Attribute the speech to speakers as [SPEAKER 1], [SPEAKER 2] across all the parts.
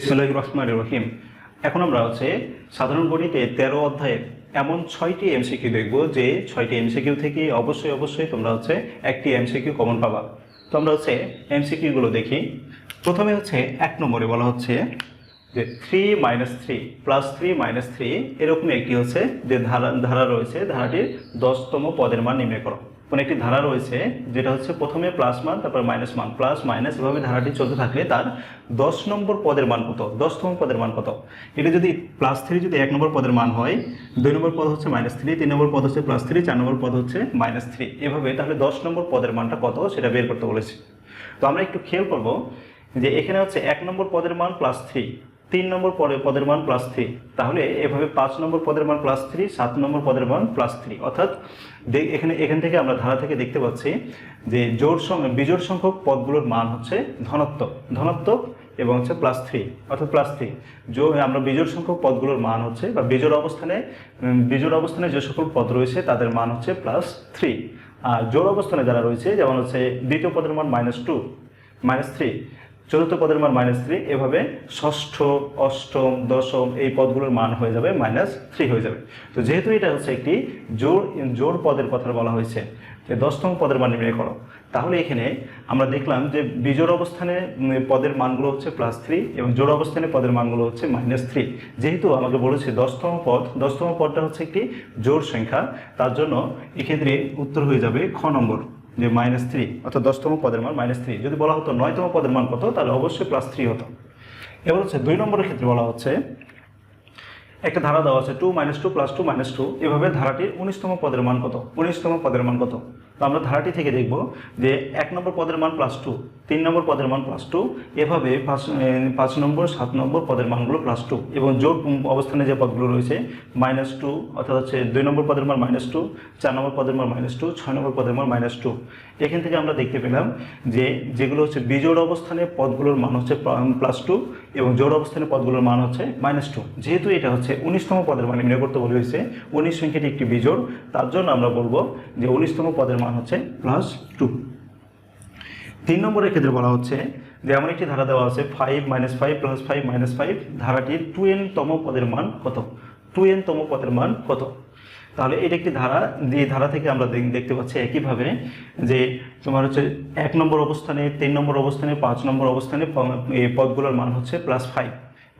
[SPEAKER 1] বিসমুল্লাহ রহিম। এখন আমরা হচ্ছে সাধারণ গণিতে তেরো অধ্যায়ের এমন ছয়টি এমসিকিউ দেখব যে ছয়টি এমসিকিউ থেকে অবশ্যই অবশ্যই তোমরা হচ্ছে একটি এমসিকিউ কমন পাবা। তো আমরা হচ্ছে এমসিকিউগুলো দেখি। প্রথমে হচ্ছে এক নম্বরে বলা হচ্ছে যে three minus three plus three minus three এরকম একটি হচ্ছে যে ধারা ধারা রয়েছে। ধারাটির দশতম পদের মান নির্ণয় করো। কোনো একটি ধারা রয়েছে যেটা হচ্ছে প্রথমে প্লাস মান, তারপর মাইনাস মান। প্লাস মাইনাস এভাবে ধারাটি চলতে থাকলে তার দশ নম্বর পদের মান কত? দশতম পদের মান কত? এটা যদি প্লাস থ্রি যদি এক নম্বর পদের মান হয়, দুই নম্বর পদ হচ্ছে মাইনাস থ্রি তিন নম্বর পদ হচ্ছে প্লাস থ্রি চার নম্বর পদ হচ্ছে মাইনাস থ্রি এভাবে তাহলে দশ নম্বর পদের মানটা কত সেটা বের করতে বলেছি। তো আমরা একটু খেয়াল করব যে এখানে হচ্ছে এক নম্বর পদের মান প্লাস থ্রি তিন নম্বর পদে পদের মান প্লাস থ্রি তাহলে এভাবে পাঁচ নম্বর পদের মান প্লাস থ্রি সাত নম্বর পদের মান প্লাস থ্রি অর্থাৎ এখানে, এখান থেকে আমরা ধারা থেকে দেখতে পাচ্ছি যে জোর বিজোড় সংখ্যক পদগুলোর মান হচ্ছে ধনাত্মক। ধনাত্মক এবং হচ্ছে প্লাস থ্রি অর্থাৎ প্লাস থ্রি জো আমরা বিজোড় সংখ্যক পদগুলোর মান হচ্ছে বা বিজোড় অবস্থানে বিজোড় অবস্থানে যে সকল পদ রয়েছে তাদের মান হচ্ছে প্লাস থ্রি আর জোড় অবস্থানে যারা রয়েছে, যেমন হচ্ছে দ্বিতীয় পদের মান মাইনাস টু মাইনাস থ্রি চতুর্থ পদের মান মাইনাস থ্রি এভাবে ষষ্ঠ, অষ্টম, দশম এই পদগুলোর মান হয়ে যাবে মাইনাস থ্রি হয়ে যাবে। তো যেহেতু এটা হচ্ছে একটি জোর জোর পদের কথা বলা হয়েছে যে দশতম পদের মান নির্ণয় করো। তাহলে এখানে আমরা দেখলাম যে বিজোড় অবস্থানে পদের মানগুলো হচ্ছে প্লাস থ্রি এবং জোড় অবস্থানে পদের মানগুলো হচ্ছে মাইনাস থ্রি যেহেতু আমাকে বলেছে দশতম পদ, দশতম পদটা হচ্ছে একটি জোর সংখ্যা, তার জন্য এক্ষেত্রে উত্তর হয়ে যাবে খ নম্বর। যে মাইনাস থ্রি অর্থাৎ দশতম পদের মান মাইনাস থ্রি যদি বলা হতো নয়তম পদের মান কত, তাহলে অবশ্যই প্লাস থ্রি হতো। এবার হচ্ছে দুই নম্বরের ক্ষেত্রে বলা হচ্ছে, একটা ধারা দেওয়া আছে two minus two plus two minus two এভাবে ধারাটির উনিশতম পদের মান কত? উনিশতম পদের মান কত? তো আমরা ধারাটি থেকে দেখব যে এক নম্বর পদের মান প্লাস টু তিন নম্বর পদের মান প্লাস টু এভাবে পাঁচ পাঁচ নম্বর, সাত নম্বর পদের মানগুলো প্লাস টু এবং জোর অবস্থানে যে পদগুলো রয়েছে মাইনাস টু অর্থাৎ হচ্ছে দুই নম্বর পদের মান মাইনাস টু চার নম্বর পদের মান মাইনাস টু ছয় নম্বর পদের মান মাইনাস টু এখান থেকে আমরা দেখতে পেলাম যে যেগুলো হচ্ছে বিজোড় অবস্থানে পদগুলোর মান হচ্ছে প্লাস টু এবং জোড় অবস্থানের পদগুলোর মান হচ্ছে মাইনাস টু যেহেতু এটা হচ্ছে উনিশতম পদের মান নির্ণয় করতে বলা হয়েছে। উনিশ সংখ্যাটি একটি বিজোড়, তার জন্য আমরা বলব যে উনিশতম পদের মান হচ্ছে প্লাস টু তিন নম্বরের ক্ষেত্রে বলা হচ্ছে যে এমন একটি ধারা দেওয়া আছে five minus five plus five minus five ধারাটির two N তম পদের মান কত? টু এন তম পদের মান কত? তাহলে এটা একটি ধারা। যে ধারা থেকে আমরা দেখ- দেখতে পাচ্ছি একইভাবে যে তোমার হচ্ছে এক নম্বর অবস্থানে, তিন নম্বর অবস্থানে, পাঁচ নম্বর অবস্থানে এই পদগুলোর মান হচ্ছে প্লাস ফাইভ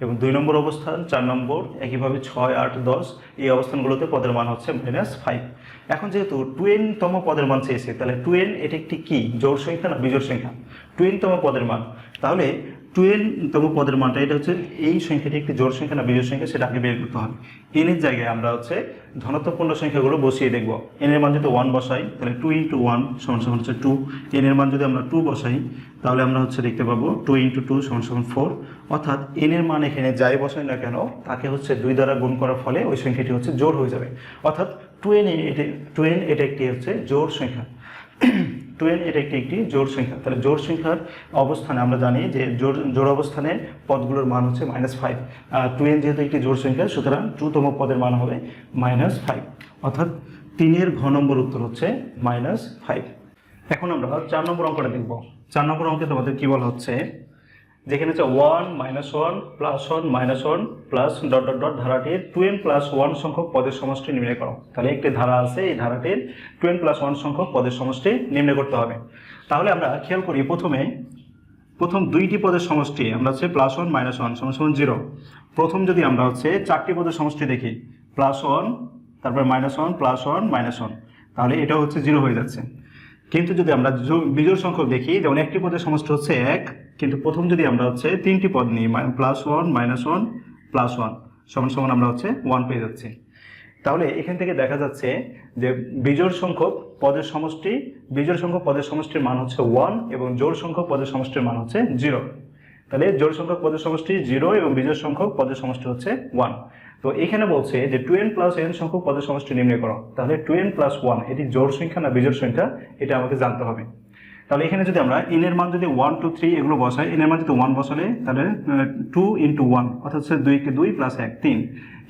[SPEAKER 1] এবং দুই নম্বর অবস্থান, চার নম্বর, একইভাবে ছয়, আট, দশ, এই অবস্থানগুলোতে পদের মান হচ্ছে মাইনাস ফাইভ এখন যেহেতু টুয়েন তম পদের মান চেয়েছে, তাহলে টুয়েন এটা একটি কি? জোর সংখ্যা না বিজোড় সংখ্যা? টুয়েন তম পদের মান। তাহলে টুয়েন তম পদের মানটা, এটা হচ্ছে এই সংখ্যাটি একটি জোড় সংখ্যা না বিজোড় সংখ্যা, সেটা আগে বের করতে হবে। এনের জায়গায় আমরা হচ্ছে ধনাত্মকপূর্ণ সংখ্যাগুলো বসিয়ে দেখব। এন এর মান যদি ওয়ান বসাই, তাহলে টু ইন্টু ওয়ান সমান সমান হচ্ছে টু এন এর মান যদি আমরা টু বসাই, তাহলে আমরা হচ্ছে দেখতে পাবো টু ইন্টু টু সমান সমান ফোর অর্থাৎ এন এর মান এখানে যাই বসাই না কেন, তাকে হচ্ছে দুই দ্বারা গুণ করার ফলে ওই সংখ্যাটি হচ্ছে জোর হয়ে যাবে। অর্থাৎ টু এন এটা টু এন এটা একটি হচ্ছে জোর সংখ্যা। টু এন এটা একটি একটি জোর সংখ্যা। তাহলে জোর সংখ্যার অবস্থানে আমরা জানি যে জোর জোর অবস্থানে পদগুলোর মান হচ্ছে মাইনাস ফাইভ আর টুয়েন যেহেতু একটি জোর সংখ্যা, সুতরাং টুতম পদের মান হবে মাইনাস ফাইভ অর্থাৎ তিনের ঘ নম্বর উত্তর হচ্ছে মাইনাস ফাইভ এখন আমরা চার নম্বর অঙ্কটা দেখব। চার নম্বর অঙ্কে তোমাদের কী বলা হচ্ছে? যেখানে হচ্ছে one minus one plus one minus one plus dot dot dot ধারাটির two N plus one সংখ্যক পদের সমষ্টি নির্ণয় করো। তাহলে একটি ধারা আছে, এই ধারাটির টু এন প্লাস ওয়ান সংখ্যক পদের সমষ্টি নির্ণয় করতে হবে। তাহলে আমরা খেয়াল করি প্রথমে, প্রথম দুইটি পদের সমষ্টি, আমরা হচ্ছে প্লাস ওয়ান মাইনাস ওয়ান সমান জিরো প্রথম যদি আমরা হচ্ছে চারটি পদের সমষ্টি দেখি প্লাস ওয়ান তারপর minus one plus one minus one তাহলে এটা হচ্ছে জিরো হয়ে যাচ্ছে। কিন্তু যদি আমরা বিজোড় সংখ্যক দেখি, যেমন একটি পদের সমষ্টি হচ্ছে এক কিন্তু প্রথম যদি আমরা হচ্ছে তিনটি পদ নিই plus one minus one plus one সমান সমান আমরা হচ্ছে ওয়ান পেয়ে যাচ্ছি। তাহলে এখান থেকে দেখা যাচ্ছে যে বিজোড় সংখ্যক পদের সমষ্টি, বিজোড় সংখ্যক পদের সমষ্টির মান হচ্ছে ওয়ান এবং জোড় সংখ্যক পদের সমষ্টির মান হচ্ছে জিরো তাহলে জোড় সংখ্যক পদের সমষ্টি জিরো এবং বিজোড় সংখ্যক পদের সমষ্টি হচ্ছে ওয়ান তো এখানে বলছে যে টু এন প্লাস এন সংখ্যক পদের সমষ্টি নির্ণয় করো। তাহলে টু এন প্লাস ওয়ান এটি জোড় সংখ্যা না বিজোড় সংখ্যা? এটা আমাকে জানতে হবে। তাহলে এখানে যদি আমরা এন এর মান যদি ওয়ান টু থ্রি এগুলো বসাই এন এর মান যদি ওয়ান বসালে তাহলে টু ইন্টু ওয়ান অর্থাৎ হচ্ছে দুইকে দুই প্লাস এক, তিন।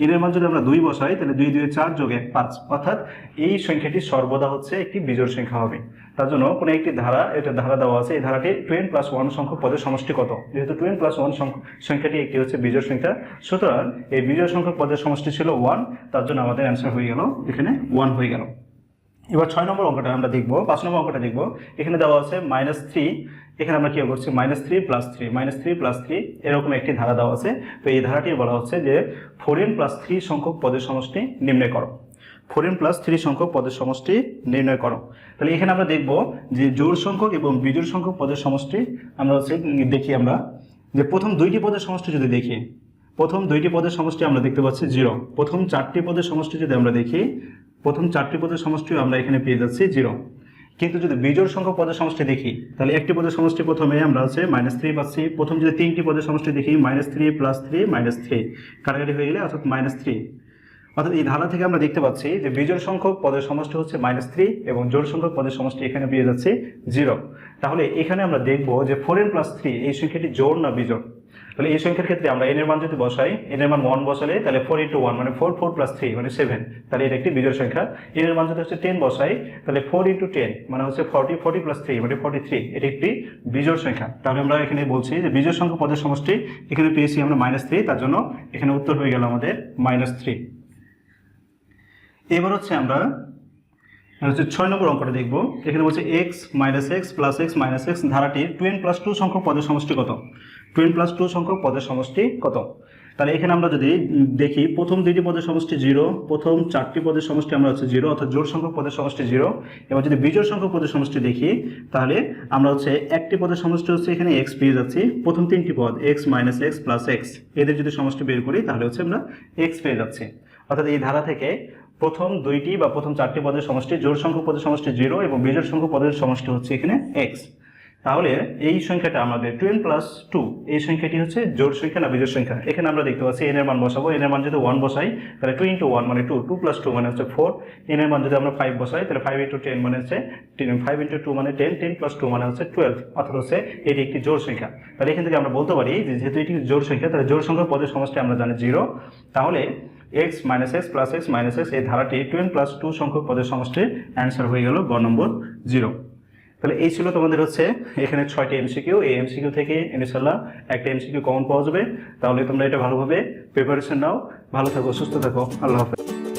[SPEAKER 1] এন এর মান যদি আমরা দুই বসাই, তাহলে দুই দুই, চার যোগ এক, পাঁচ। অর্থাৎ এই সংখ্যাটি সর্বদা হচ্ছে একটি বিজোড় সংখ্যা হবে। তার জন্য কোনো একটি ধারা, এটা ধারা দেওয়া আছে, এই ধারাটি টুয়েন প্লাস ওয়ান সংখ্যক পদের সমষ্টি কত? যেহেতু টুয়েন প্লাস ওয়ান সংখ্যাটি একটি হচ্ছে বিজোড় সংখ্যা। সুতরাং এই বিজোড় সংখ্যক পদের সমষ্টি ছিল ওয়ান তার জন্য আমাদের অ্যান্সার হয়ে গেল, এখানে ওয়ান হয়ে গেল। এবার ছয় নম্বর অঙ্কটা আমরা দেখব, পাঁচ নম্বর অঙ্কটা দেখব। এখানে দেওয়া আছে মাইনাস থ্রি এখানে আমরা কী করছি? Minus three plus three minus three plus three এরকম একটি ধারা দেওয়া আছে। তো এই ধারাটি বলা হচ্ছে যে ফোর এন প্লাস থ্রি সংখ্যক পদের সমষ্টি নির্ণয় করো। ফোর এন প্লাস থ্রি সংখ্যক পদের সমষ্টি নির্ণয় করো। তাহলে এখানে আমরা দেখব যে জোর সংখ্যক এবং বিজোড় সংখ্যক পদের সমষ্টি, আমরা হচ্ছে দেখি আমরা যে প্রথম দুইটি পদের সমষ্টি যদি দেখি, প্রথম দুইটি পদের সমষ্টি আমরা দেখতে পাচ্ছি জিরো প্রথম চারটি পদের সমষ্টি যদি আমরা দেখি প্রথম চারটি পদের সমষ্টিও আমরা এখানে পেয়ে যাচ্ছি জিরো কিন্তু যদি বিজোড় সংখ্যক পদের সমষ্টি দেখি, তাহলে একটি পদের সমষ্টি প্রথমে আমরা আছে মাইনাস থ্রি পাচ্ছি। প্রথম যদি তিনটি পদের সমষ্টি দেখি minus three plus three minus three কাটাকাটি হয়ে গেলে অর্থাৎ মাইনাস থ্রি অর্থাৎ এই ধারা থেকে আমরা দেখতে পাচ্ছি যে বিজোড় সংখ্যক পদের সমষ্টি হচ্ছে মাইনাস থ্রি এবং জোড় সংখ্যক পদের সমষ্টি এখানে পেয়ে যাচ্ছে জিরো তাহলে এখানে আমরা দেখব যে ফোর এন প্লাস থ্রি এই সংখ্যাটি জোড় না বিজোড়? তাহলে এই সংখ্যার ক্ষেত্রে আমরা এন এর মান যদি বসাই এন এর মান ওয়ান বসালে তাহলে ফোর ইন্টু ওয়ান মানে ফোর ফোর প্লাস থ্রি মানে সেভেন তাহলে এটা একটি বিজোড় সংখ্যা। এন এর মান যদি হচ্ছে টেন বসাই, তাহলে ফোর ইন্টু টেন মানে হচ্ছে ফর্টি ফর্টি প্লাস থ্রি মানে ফর্টি থ্রি এটি একটি বিজোড় সংখ্যা। তাহলে আমরা এখানে বলছি যে বিজোড় সংখ্যা পদের সমষ্টি এখানে পেয়েছি আমরা মাইনাস থ্রি তার জন্য এখানে উত্তর হয়ে গেল আমাদের মাইনাস থ্রি এবার হচ্ছে আমরা হচ্ছে ছয় নম্বর অঙ্কটা দেখব। এখানে বলছে X minus X plus X minus X ধারাটির Twain plus two সংখ্যক পদের সমষ্টি কত? টুয়েন প্লাস টু সংখ্যক পদের সমষ্টি কত? তাহলে এখানে আমরা যদি দেখি, প্রথম দুইটি পদের সমষ্টি জিরো প্রথম চারটি পদের সমষ্টি আমরা হচ্ছে জিরো অর্থাৎ জোর সংখ্যক পদের সমষ্টি জিরো এবার যদি বিজোড় সংখ্যক পদের সমষ্টি দেখি, তাহলে আমরা হচ্ছে একটি পদের সমষ্টি হচ্ছে এখানে এক্স পেয়ে যাচ্ছি, প্রথম তিনটি পদ X minus X plus X এদের যদি সমষ্টি বের করি, তাহলে হচ্ছে আমরা এক্স পেয়ে যাচ্ছি। অর্থাৎ এই ধারা থেকে প্রথম দুইটি বা প্রথম চারটি পদের সমষ্টি, জোড় সংখ্যক পদের সমষ্টি জিরো এবং বিজোড় সংখ্যক পদের সমষ্টি হচ্ছে এখানে এক্স তাহলে এই সংখ্যাটা আমাদের টুয়েন প্লাস টু এই সংখ্যাটি হচ্ছে জোড় সংখ্যা না বিজোড় সংখ্যা? এখানে আমরা দেখতে পাচ্ছি এন এর মান বসাবো এন এর মান যদি ওয়ান বসাই, তাহলে টু ইন্টু ওয়ান মানে টু টু প্লাস টু মানে হচ্ছে ফোর এন এর মান যদি আমরা ফাইভ বসাই, তাহলে ফাইভ ইন্টু টেন মানে হচ্ছে ফাইভ ইন্টু টু মানে টেন টেন প্লাস টু মানে হচ্ছে টুয়েলভ অর্থাৎ হচ্ছে এটি একটি জোড় সংখ্যা। তাহলে এখান থেকে আমরা বলতে পারি যে যেহেতু এটি জোড় সংখ্যা, তাহলে জোর সংখ্যা পদের সমষ্টি আমরা জানি জিরো তাহলে X minus X plus X minus X এই ধারাটি টুয়েন প্লাস টু সংখ্যক পদের সমষ্টির অ্যান্সার হয়ে গেল গ নম্বর জিরো তাহলে এই ছিল তোমাদের হচ্ছে এখানে ছয়টি এমসিকিউ এই এমসিকিউ থেকে ইনশাল্লাহ একটা এমসিকিউ কমন পাওয়া যাবে। তাহলে তোমরা এটা ভালোভাবে প্রিপারেশন নাও। ভালো থাকো, সুস্থ থাকো। আল্লাহ হাফেজ।